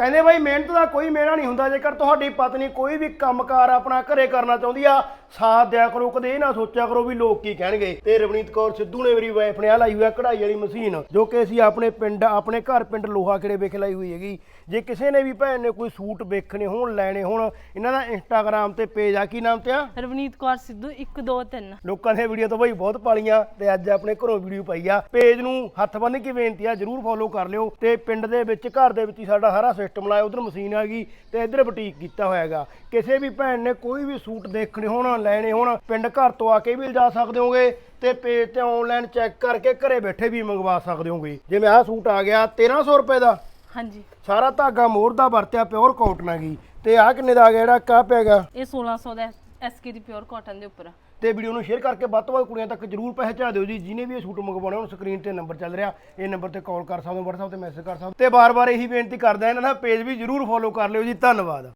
ਕਹਿੰਦੇ ਬਾਈ ਮਿਹਨਤ ਦਾ ਕੋਈ ਮੇਣਾ ਨਹੀਂ ਹੁੰਦਾ ਜੇਕਰ ਤੁਹਾਡੀ ਪਤਨੀ ਕੋਈ ਵੀ ਕੰਮਕਾਰ ਆਪਣਾ ਘਰੇ ਕਰਨਾ ਚਾਹੁੰਦੀ ਆ ਸਾਥ ਦਿਆ ਕਰੋ ਕਦੇ ਇਹ ਨਾ ਸੋਚਿਆ ਕਰੋ ਵੀ ਲੋਕ ਕੀ ਕਹਿਣਗੇ। ਤੇ ਰਵਨੀਤ ਕੌਰ ਸਿੱਧੂ ਨੇ ਮੇਰੀ ਵਾਈਫ ਨੇ ਆ ਲਾਈ ਹੋਈ ਆ ਕਢਾਈ ਵਾਲੀ ਮਸ਼ੀਨ ਜੋ ਕਿ ਅਸੀਂ ਆਪਣੇ ਪਿੰਡ ਆਪਣੇ ਘਰ ਪਿੰਡ ਲੋਹਾ ਖੇੜੇ ਵਿਖ ਲਾਈ ਹੋਈ ਹੈਗੀ। ਜੇ ਕਿਸੇ ਨੇ ਵੀ ਭੈਣ ਨੇ ਕੋਈ ਸੂਟ ਵੇਖਣੇ ਹੋਣ ਲੈਣੇ ਹੋਣ ਇਹਨਾਂ ਦਾ ਇੰਸਟਾਗ੍ਰam ਤੇ ਪੇਜ ਆ ਕੀ ਨਾਮ ਤੇ ਆ? ਰਵਨੀਤ ਕੌਰ ਸਿੱਧੂ 1 2 3 ਲੋਕਾਂ ਨੇ ਵੀਡੀਓ ਤਾਂ ਬਈ ਬਹੁਤ ਪਾਲੀਆਂ ਤੇ ਅੱਜ ਆਪਣੇ ਘਰੋਂ ਵੀਡੀਓ ਪਾਈ ਆ। ਪੇਜ ਨੂੰ ਹੱਥ ਬੰਨ ਕੇ ਬੇਨਤੀ ਆ ਜਰੂਰ ਫੋਲੋ ਕਰ ਲਿਓ ਤੇ ਪਿੰਡ ਦੇ ਵਿੱਚ ਘਰ ਦੇ ਵਿੱਚ ਹੀ ਸਾਡਾ ਸਾਰਾ ਸਿਸਟਮ ਲਾਇਆ ਉਧਰ ਮਸ਼ੀਨ ਆ ਗਈ ਤੇ ਇੱਧਰ ਬੁਟੀਕ ਕੀਤਾ ਹੋਇਆ ਹੈਗਾ ਕਿਸੇ ਵੀ ਭੈਣ ਨੇ ਕੋਈ ਵੀ ਸੂਟ ਦੇਖਣੇ ਹੋਣ ਲੈਣੇ ਹੋਣ ਪਿੰਡ ਘਰ ਤੋਂ ਆ ਕੇ ਵੀ ਲਿਜਾ ਸਕਦੇ ਹੋਗੇ ਤੇ ਪੇਜ ਤੇ ਆਨਲਾਈਨ ਚੈੱਕ ਕਰਕੇ ਘਰੇ ਬੈਠੇ ਵੀ ਮੰਗਵਾ ਸਕਦੇ ਹੋਗੇ। ਜਿਵੇਂ ਆਹ ਸੂਟ ਆ ਗਿਆ 1300 ਰੁਪਏ ਦਾ। ਹਾਂਜੀ। ਸਾਰਾ ਧਾਗਾ ਮੋਰ ਦਾ ਵਰਤਿਆ ਪਿਓਰ ਕਾਟਨ ਹੈਗੀ ਤੇ ਆਹ ਕਿੰਨੇ ਦਾ ਆ ਗਿਆ ਜਿਹੜਾ ਕਾ ਪੈਗਾ ਇਹ 1600 ਦਾ ਐਸਕੇ ਦੀ ਪਿਓਰ ਕਾਟਨ ਦੇ ਉੱਪਰ। ਆ। ਤੇ ਵੀਡੀਓ ਨੂੰ ਸ਼ੇਅਰ ਕਰਕੇ ਵੱਧ ਤੋਂ ਵੱਧ ਕੁੜੀਆਂ ਤੱਕ ਜਰੂਰ ਪਹੁੰਚਾ ਦਿਓ ਜੀ, ਜਿਹਨੇ ਵੀ ਇਹ ਸੂਟ ਮੰਗਵਾਉਣੇ, ਉਹਨੂੰ ਸਕਰੀਨ ਤੇ ਨੰਬਰ ਚੱਲ ਰਿਹਾ। ਇਹ ਨੰਬਰ ਤੇ ਕਾਲ ਕਰ ਸਕਦੇ ਹੋ, WhatsApp ਤੇ ਮੈਸੇਜ ਕਰ ਸਕਦੇ ਹੋ। ਤੇ ਬਾਰ-ਬਾਰ ਇਹੀ ਬੇਨਤੀ ਕਰਦਾ, ਇਹਨਾਂ ਦਾ ਪੇਜ ਵੀ ਜਰੂਰ ਫੋਲੋ ਕਰ ਲਿਓ ਜੀ। ਧੰਨਵਾਦ।